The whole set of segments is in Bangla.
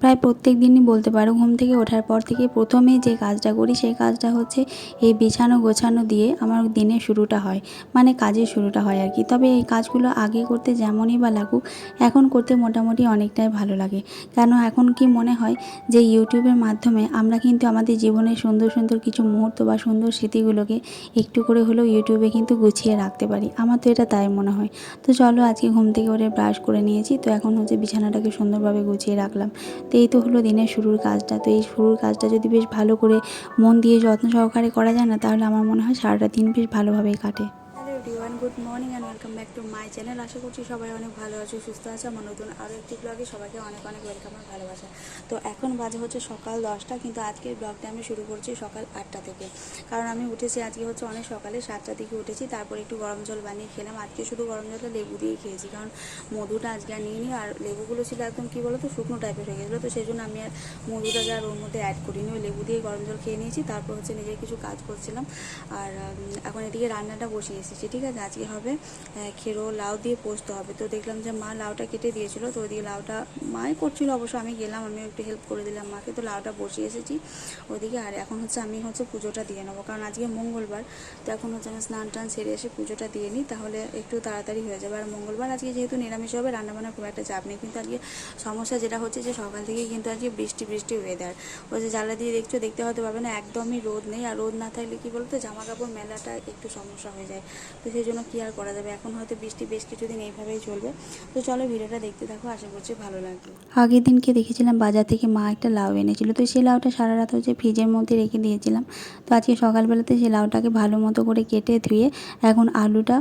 প্রায় প্রত্যেক দিনই বলতে পারো, ঘুম থেকে ওঠার পর থেকে প্রথমেই যে কাজটা করি সেই কাজটা হচ্ছে এই বিছানো গোছানো দিয়ে আমার দিনের শুরুটা হয় মানে কাজের শুরুটা হয় আর কি। তবে এই কাজগুলো আগে করতে যেমনই বা লাগুক, এখন করতে মোটামুটি অনেকটাই ভালো লাগে। কেন এখন কি মনে হয় যে ইউটিউবের মাধ্যমে আমরা কিন্তু আমাদের জীবনের সুন্দর সুন্দর কিছু মুহূর্ত বা সুন্দর স্মৃতিগুলোকে একটু করে হলেও ইউটিউবে কিন্তু গুছিয়ে রাখতে পারি। আমার তো এটা তাই মনে হয়। তো চলো আজকে ঘুম থেকে ওরে ব্রাশ করে নিয়েছি, তো এখন হচ্ছে বিছানাটাকে সুন্দরভাবে গুছিয়ে রাখলাম। তো এই তো হলো দিনের শুরুর কাজটা। তো এই শুরুর কাজটা যদি বেশ ভালো করে মন দিয়ে যত্ন সহকারে করা যায় না, তাহলে আমার মনে হয় সারাটা দিন বেশ ভালোভাবেই কাটে। Good morning and welcome back to my channel আশা করছি সবাই অনেক ভালো আছে, সুস্থ আছে। আমার নতুন আরও একটি ব্লগে সবাইকে অনেক অনেক ওয়েলকাম আর ভালোবাসা। তো এখন বাজে হচ্ছে সকাল দশটা, কিন্তু আজকের ব্লগটা আমি শুরু করছি সকাল আটটা থেকে। কারণ আমি উঠেছি আজকে হচ্ছে অনেক সকালে সাতটা থেকে উঠেছি, তারপর একটু গরম জল বানিয়ে খেলাম। আজকে শুধু গরম জলটা লেবু দিয়ে খেয়েছি, কারণ মধুটা আজকে আর নিইনি। আর লেবুগুলো ছিল একদম কী বলো তো শুকনো টাইপের হয়ে গেছিল। তো সেই জন্য আমি আর মধুটাকে আর ওর মধ্যে অ্যাড করিনি। ওই লেবু দিয়ে গরম জল খেয়ে নিয়েছি, তারপর হচ্ছে নিজের কিছু কাজ করছিলাম। আর এখন এদিকে রান্নাটা বসিয়ে এসেছি, ঠিক আছে? আজকে হবে? আহ, খেরো লাউ দিয়ে পোস্ত হবে। তো দেখলাম যে মা লাউটা কেটে দিয়েছিল। তো ওইদিকে লাউটা মাই করছিল অবশ্য আমি গেলাম আমি একটু হেল্প করে দিলাম মাকে। তো লাউটা বসিয়ে এসেছি ওইদিকে। আর এখন হচ্ছে আমি হচ্ছে পুজোটা দিয়ে নেব। কারণ আজকে মঙ্গলবার তো এখন হচ্ছে আমি স্নান টান সেরে এসে পুজোটা দিয়ে নিই। তাহলে একটু তাড়াতাড়ি হয়ে যাবে। আর মঙ্গলবার আজকে যেহেতু নিরামিষ হবে রান্নাবান্নার খুব একটা চাপ নেই। কিন্তু আজকে সমস্যা যেটা হচ্ছে যে সকাল থেকেই কিন্তু আজকে বৃষ্টি বৃষ্টি ওয়েদার ওই যে জ্বালা দিয়ে দেখছ দেখতে হতে পারবে না একদমই রোদ নেই। আর রোদ না থাকলে কি বলতো জামা কাপড় মেলাটা একটু সমস্যা হয়ে যায়। তো সেই জন্য কি আর করা যাবে। এখন হয়তো বৃষ্টি বেশ কিছুদিন এইভাবেই চলবে। তো চলো ভিডিওটা দেখতে থাকো, আশা করছি ভালো লাগবে। আগের দিনকে দেখেছিলাম বাজার থেকে মা একটা লাউ এনেছিল। তো সেই লাউটা সারা রাত হচ্ছে ফ্রিজের মধ্যে রেখে দিয়েছিলাম। তো আজকে সকালবেলাতে সেই লাউটাকে ভালো মতো করে কেটে ধুয়ে এখন আলুটা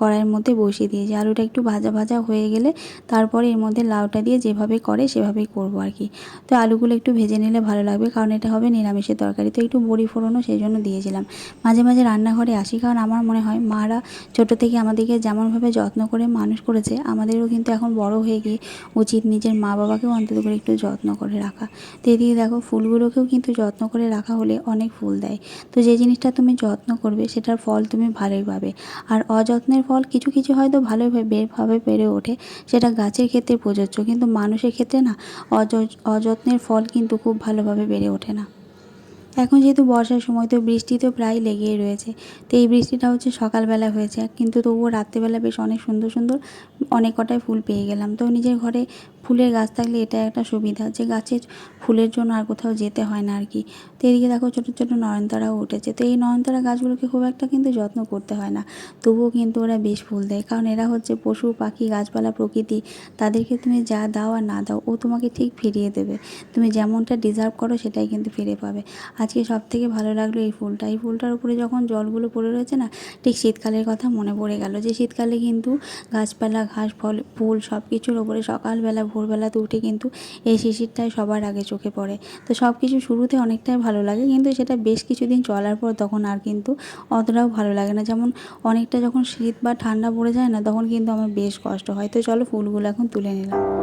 কড়াইয়ের মধ্যে বসিয়ে দিয়েছি। আলুটা একটু ভাজা ভাজা হয়ে গেলে তারপরে এর মধ্যে লাউটা দিয়ে যেভাবে করে সেভাবেই করব আর কি। তো আলুগুলো একটু ভেজে নিলে ভালো লাগবে, কারণ এটা হবে নিরামিষের তরকারি। তো একটু বড়ি ফোড়নও সেই জন্য দিয়েছিলাম। মাঝে মাঝে রান্নাঘরে আসি, কারণ আমার মনে হয় মারা ছোটো থেকে আমাদেরকে যেমনভাবে যত্ন করে মানুষ করেছে, আমাদেরও কিন্তু এখন বড় হয়ে গিয়ে উচিত নিজের মা বাবাকেও অন্তত করে একটু যত্ন করে রাখা। তো এদিকে দেখো, ফুলগুলোকেও কিন্তু যত্ন করে রাখা হলে অনেক ফুল দেয়। তো যে জিনিসটা তুমি যত্ন করবে, সেটার ফল তুমি ভালোই পাবে। আর অযত্নের ফল কিছু কিছু হয়তো ভালোভাবে ভাবে বেড়ে ওঠে। সেটা গাছের ক্ষেত্রে প্রযোজ্য, কিন্তু মানুষের ক্ষেত্রে না, অয- অযত্নের ফল কিন্তু খুব ভালোভাবে বেড়ে ওঠে না। এখন যেহেতু বর্ষার সময়, তো বৃষ্টি তো প্রায় লেগেই রয়েছে। তো এই বৃষ্টিটা হচ্ছে সকালবেলা হয়েছে কিন্তু তবুও রাত্রেবেলা বেশ অনেক সুন্দর সুন্দর অনেক কটাই ফুল পেয়ে গেলাম। তো নিজের ঘরে ফুলের গাছ থাকলে এটা একটা সুবিধা যে গাছের ফুলের জন্য আর কোথাও যেতে হয় না আর কি। তো এদিকে দেখো ছোটো ছোটো নয়নতারাও উঠেছে। তো এই নয়নতারা গাছগুলোকে খুব একটা কিন্তু যত্ন করতে হয় না। তবুও কিন্তু ওরা বেশ ফুল দেয়। কারণ এরা হচ্ছে পশু, পাখি, গাছপালা, প্রকৃতি, তাদেরকে তুমি যা দাও আর না দাও, ও তোমাকে ঠিক ফিরিয়ে দেবে। তুমি যেমনটা ডিজার্ভ করো সেটাই কিন্তু ফিরে পাবে। আজকে সব থেকে ভালো লাগল এই ফুলটা। এই ফুলটার উপরে যখন জলগুলো পড়ে রয়েছে না, ঠিক শীতকালের কথা মনে পড়ে গেল যে শীতকালে কিন্তু গাছপালা, ঘাস, ফল, ফুল সব কিছুর ওপরে সকালবেলা ভোরবেলাতে উঠে কিন্তু এই শিশিরটাই সবার আগে চোখে পড়ে। তো সব কিছু শুরুতে অনেকটাই ভালো লাগে, কিন্তু সেটা বেশ কিছুদিন চলার পর তখন আর কিন্তু অতটাও ভালো লাগে না। যেমন অনেকটা যখন শীত বা ঠান্ডা পড়ে যায় না, তখন কিন্তু আমার বেশ কষ্ট হয়। তো চলো ফুলগুলো এখন তুলে নিলাম।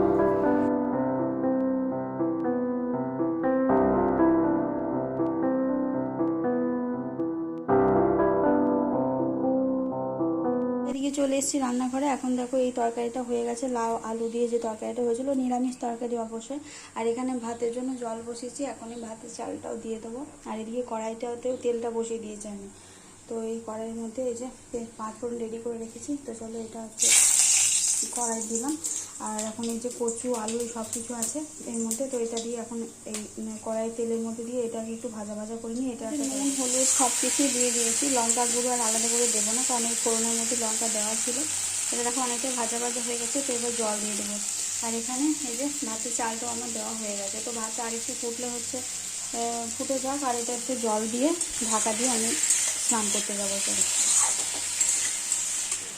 এসেছি রান্নাঘরে। এখন দেখো এই তরকারিটা হয়ে গেছে, লাউ, আলু দিয়ে যে তরকারিটা হয়েছিল, নিরামিষ তরকারি অবশ্যই। আর এখানে ভাতের জন্য জল বসিয়েছি এখন এই ভাতের চালটাও দিয়ে দেবো। আর এদিকে কড়াইটাতেও তেলটা বসিয়ে দিয়েছি আমি। তো এই কড়াইয়ের মধ্যে এই যে পাঁচ ফোড়ন রেডি করে রেখেছি। তো চলো এটা হচ্ছে কড়াই দিলাম। আর এখন এই যে কচু আলু সব কিছু আছে এর মধ্যে তো এটা দিয়ে এখন এই উম, কড়াই তেলের মধ্যে দিয়ে এটাকে একটু ভাজা ভাজা করে নিই এটা নুন হলুদ সব কিছুই দিয়ে দিয়েছি। লঙ্কা গুঁড়ো আর আলাদা করে দেবো না কারণ এই ফোড়নের মধ্যে লঙ্কা দেওয়া ছিল। এটা দেখো অনেকটাই ভাজা ভাজা হয়ে গেছে তো এবার জল দিয়ে দেবো। আর এখানে এই যে ভাতের চালটাও আমার দেওয়া হয়ে গেছে। তো ভাতটা আর একটু ফুটলে হচ্ছে ফুটে যাক আর এটা একটু জল দিয়ে ঢাকা দিয়ে আমি স্নান করতে যাব চলো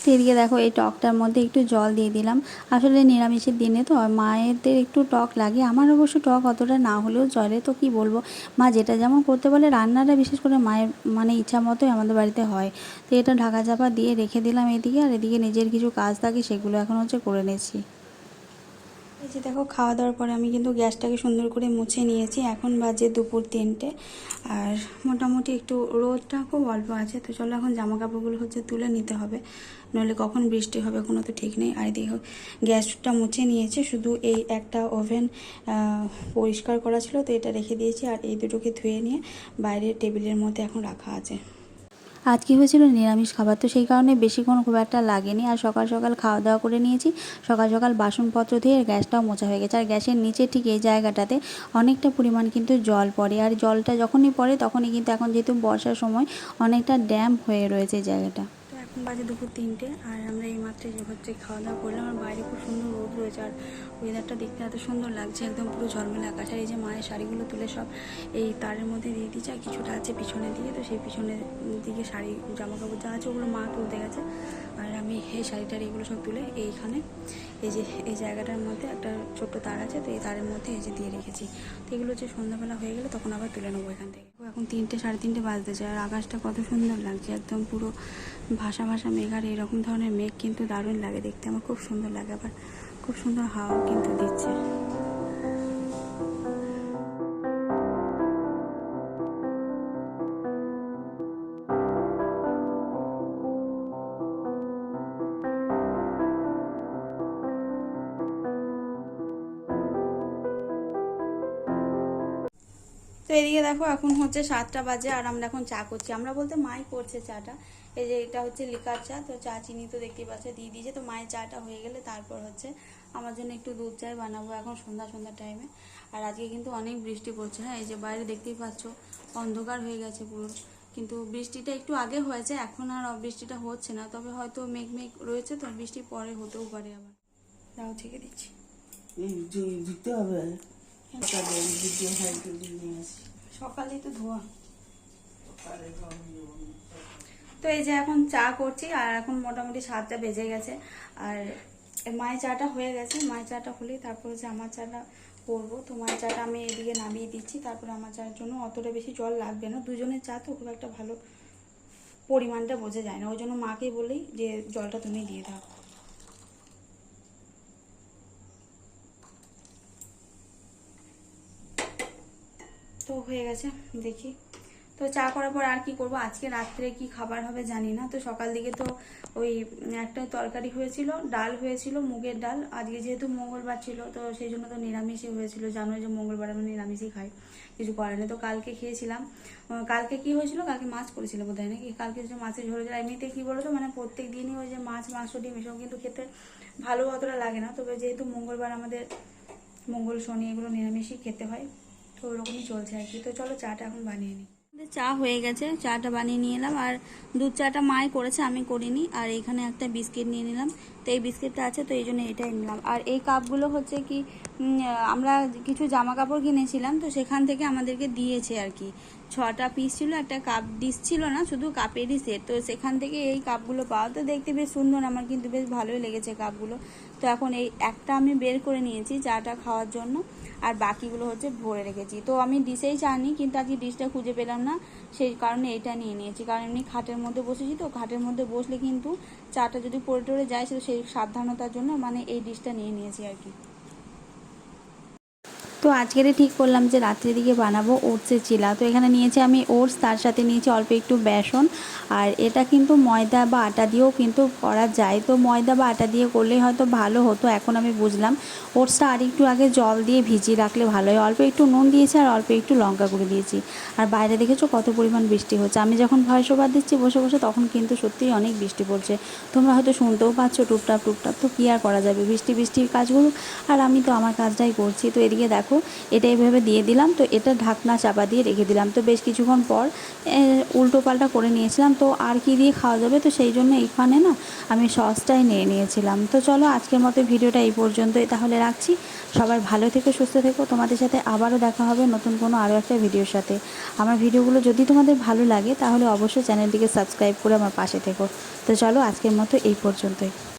তো এদিকে দেখো এই টকটার মধ্যে একটু জল দিয়ে দিলাম। আসলে নিরামিষের দিনে তো মায়েদের একটু টক লাগে। আমার অবশ্য টক অতটা না হলেও চলে তো কি বলব? মা যেটা যেমন করতে বলে, রান্নাটা বিশেষ করে মায়ের মানে ইচ্ছা মতোই আমাদের বাড়িতে হয়। তো এটা ঢাকা চাপা দিয়ে রেখে দিলাম এদিকে। আর এদিকে নিজের কিছু কাজ থাকে সেগুলো এখন হচ্ছে করে নিচ্ছি। এই যে দেখো, খাওয়া দাওয়ার পরে আমি কিন্তু গ্যাসটাকে সুন্দর করে মুছে নিয়েছি। এখন বাজে দুপুর তিনটে। আর মোটামুটি একটু রোদটা খুব অল্প আছে। তো চলো এখন জামা কাপড়গুলো হচ্ছে তুলে নিতে হবে। নইলে কখন বৃষ্টি হবে কোনো তো ঠিক নেই। আর দেখো, গ্যাসটা মুছে নিয়েছে। শুধু এই একটা ওভেন পরিষ্কার করা ছিল। তো এটা রেখে দিয়েছি। আর এই দুটোকে ধুয়ে নিয়ে বাইরের টেবিলের মধ্যে এখন রাখা আছে। আজকে হয়েছিল? নিরামিষ খাবার তো সেই কারণে বেশিক্ষণ খুব একটা লাগেনি। আর সকাল সকাল খাওয়া দাওয়া করে নিয়েছি। সকাল সকাল বাসনপত্র দিয়ে গ্যাসটাও মোছা হয়ে গেছে। আর গ্যাসের নিচে ঠিক এই জায়গাটাতে অনেকটা পরিমাণ কিন্তু জল পড়ে। আর জলটা যখনই পড়ে তখনই কিন্তু এখন যেহেতু বর্ষার সময় অনেকটা ড্যাম হয়ে রয়েছে জায়গাটা। বাজে দুপুর তিনটে আর আমরা এই মাত্র যে হচ্ছে খাওয়া দাওয়া করলাম। আর বাইরে খুব সুন্দর রোদ রয়েছে আর ওয়েদারটা দেখতে এত সুন্দর লাগছে, একদম পুরো ঝলমলে আকাশ। আর এই যে মায়ের শাড়িগুলো তুলে সব এই তারের মধ্যে দিয়ে দিচ্ছে আর কিছুটা আছে পিছনের দিকে। তো সেই পিছনের দিকে শাড়ি জামা কাপড় যা আছে ওগুলো মা তুলতে গেছে। আর আমি এই শাড়ি টাড়ি এগুলো সব তুলে এইখানে এই যে এই জায়গাটার মধ্যে একটা ছোট্ট তার আছে, তো এই তারের মধ্যে এই যে দিয়ে রেখেছি। তো এগুলো হচ্ছে সন্ধ্যাবেলা হয়ে গেলে, তখন আবার তুলে নেব এখান থেকে। এখন তিনটে, সাড়ে তিনটে বাজতে চায় আর আকাশটা কত সুন্দর লাগছে। একদম পুরো ভাষা ভাষা মেঘ আর এরকম ধরনের মেঘ কিন্তু দারুণ লাগে দেখতে। আমার খুব সুন্দর লাগে আবার। খুব সুন্দর হাওয়া কিন্তু দিচ্ছে। তো এদিকে দেখো এখন হচ্ছে সাতটা বাজে আর আমরা এখন চা করছি। আমরা বলতে মাই করছে চাটা। এই যে এটা হচ্ছে লিকার চা, তো চা চিনি তো দেখতেই পাচ্ছে, দিয়ে দিয়েছে। তো মায়ের চাটা হয়ে গেলে তারপর হচ্ছে আমার জন্য একটু দুধ চাই বানাবো এখন সন্ধ্যা সন্ধ্যা টাইমে আর আজকে কিন্তু অনেক বৃষ্টি পড়ছে হ্যাঁ? এই যে বাইরে দেখতেই পাচ্ছ, অন্ধকার হয়ে গেছে পুরো। কিন্তু বৃষ্টিটা একটু আগে হয়েছে, এখন আর বৃষ্টিটা হচ্ছে না। তবে হয়তো মেঘ মেঘ রয়েছে, তো বৃষ্টি পরে হতেও পারে আবার। দাও ছেড়ে দিচ্ছি। হবে। সকালে তো ধোয়া। তো এই যে এখন চা করছি আর এখন মোটামুটি সাতটা বেজে গেছে। আর মায়ের চাটা হয়ে গেছে মায়ের চাটা হলেই তারপর হচ্ছে আমার চাটা করব। তো মায়ের চাটা আমি এদিকে নামিয়ে দিচ্ছি তারপরে আমার চার জন্য অতটা বেশি জল লাগবে না। দুজনের চা তো খুব একটা ভালো পরিমাণটা বোঝা যায় না। ওই জন্য মাকে বলেই যে জলটা তুমি দিয়ে দাও। তো হয়ে গেছে, দেখি। তো চা করার পর আর কি করব? আজকে রাত্রে কি খাবার হবে জানি না। তো সকাল দিকে তো ওই একটা তরকারি হয়েছিল, ডাল হয়েছিল, মুগের ডাল। আজকে যেহেতু মঙ্গলবার ছিল, তো সেই জন্য তো নিরামিষই হয়েছিল। জানোই যে মঙ্গলবার আমরা নিরামিষই খাই, কিছু করার নেই। তো কালকে খেয়েছিলাম। কালকে কি হয়েছিল? কালকে মাছ করেছিল বোধ হয় নাকি? কালকে যে মাছের ঝোল ঝোল এমনিতে কি বলতো? মানে প্রত্যেক দিনই ওই যে মাছ, মাংস, ডিম এসব কিন্তু খেতে ভালো অতটা লাগে না। তবে যেহেতু মঙ্গলবার আমাদের মঙ্গল শনি এগুলো নিরামিষই খেতে হয়। তো ওরকমই চলছে আর কি। তো চলো চাটা এখন বানিয়ে নিই চা হয়ে গেছে, চাটা বানিয়ে নিয়ে এলাম। আর দুধ চাটা মায় করেছে, আমি করিনি। আর এখানে একটা বিস্কিট নিয়ে নিলাম। তো এই বিস্কিটটা আছে, তো এই জন্য এটাই নিলাম আর এই কাপগুলো হচ্ছে কি আমরা কিছু জামা কাপড় কিনেছিলাম, তো সেখান থেকে আমাদেরকে দিয়েছে আর কি। ছটা পিস ছিল, একটা কাপ ডিস ছিল না, শুধু কাপেরই সেট তো সেখান থেকে এই কাপগুলো পাওয়া, তো দেখতে বেশ সুন্দর, আমার কিন্তু বেশ ভালোই লেগেছে কাপগুলো তো এখন এই একটা আমি বের করে নিয়েছি চাটা খাওয়ার জন্য, আর বাকিগুলো হচ্ছে ভরে রেখেছি। তো আমি ডিশেই চাইনি, কিন্তু আজকে ডিশটা খুঁজে পেলাম না, সেই কারণে এটা নিয়ে নিয়েছি। কারণ এমনি খাটের মধ্যে বসেছি তো, খাটের মধ্যে বসলে কিন্তু চাটা যদি পড়ে টরে যায় সেটা সেই সাবধানতার জন্য মানে এই ডিশটা নিয়ে নিয়েছি আর কি। তো আজকেরে ঠিক করলাম যে রাত্রের দিকে বানাবো ওটসের চিলা। তো এখানে নিয়েছি আমি ওটস, তার সাথে নিয়েছি অল্প একটু বেসন। আর এটা কিন্তু ময়দা বা আটা দিয়েও কিন্তু করা যায়। তো ময়দা বা আটা দিয়ে করলেই হয়তো ভালো হতো, এখন আমি বুঝলাম। ওটসটা আর একটু আগে জল দিয়ে ভিজিয়ে রাখলে ভালো হয়। অল্প একটু নুন দিয়েছি আর অল্প একটু লঙ্কা গুঁড়ো দিয়েছি। আর বাইরে দেখেছ কত পরিমাণ বৃষ্টি হচ্ছে। আমি যখন ভয়েস ওভার দিচ্ছি, বসে বসে তখন কিন্তু সত্যিই অনেক বৃষ্টি পড়ছে। তোমরা হয়তো শুনতেও পাচ্ছ টুপটাপ টুপটাপ। তো কী আর করা যাবে? বৃষ্টি, বৃষ্টির কাজগুলো। আর আমি তো আমার কাজটাই করছি। তো এদিকে দেখো এটা এইভাবে দিয়ে দিলাম, তো এটা ঢাকনা চাপা দিয়ে রেখে দিলাম। তো বেশ কিছুক্ষণ পর উল্টো পাল্টা করে নিয়েছিলাম, তো আর কি দিয়ে খাওয়া যাবে? তো সেই জন্য এইখানে না আমি সসটাই নিয়ে নিয়েছিলাম। তো চলো, আজকের মতো ভিডিওটা এই পর্যন্তই। তাহলে রাখছি। সবাই ভালো থেকো, সুস্থ থেকো। তোমাদের সাথে আবারও দেখা হবে নতুন কোনো আরও একটা ভিডিওর সাথে। আমার ভিডিওগুলো যদি তোমাদের ভালো লাগে, তাহলে অবশ্যই চ্যানেলটিকে সাবস্ক্রাইব করে আমার পাশে থেকো। তো চলো, আজকের মতো এই পর্যন্তই।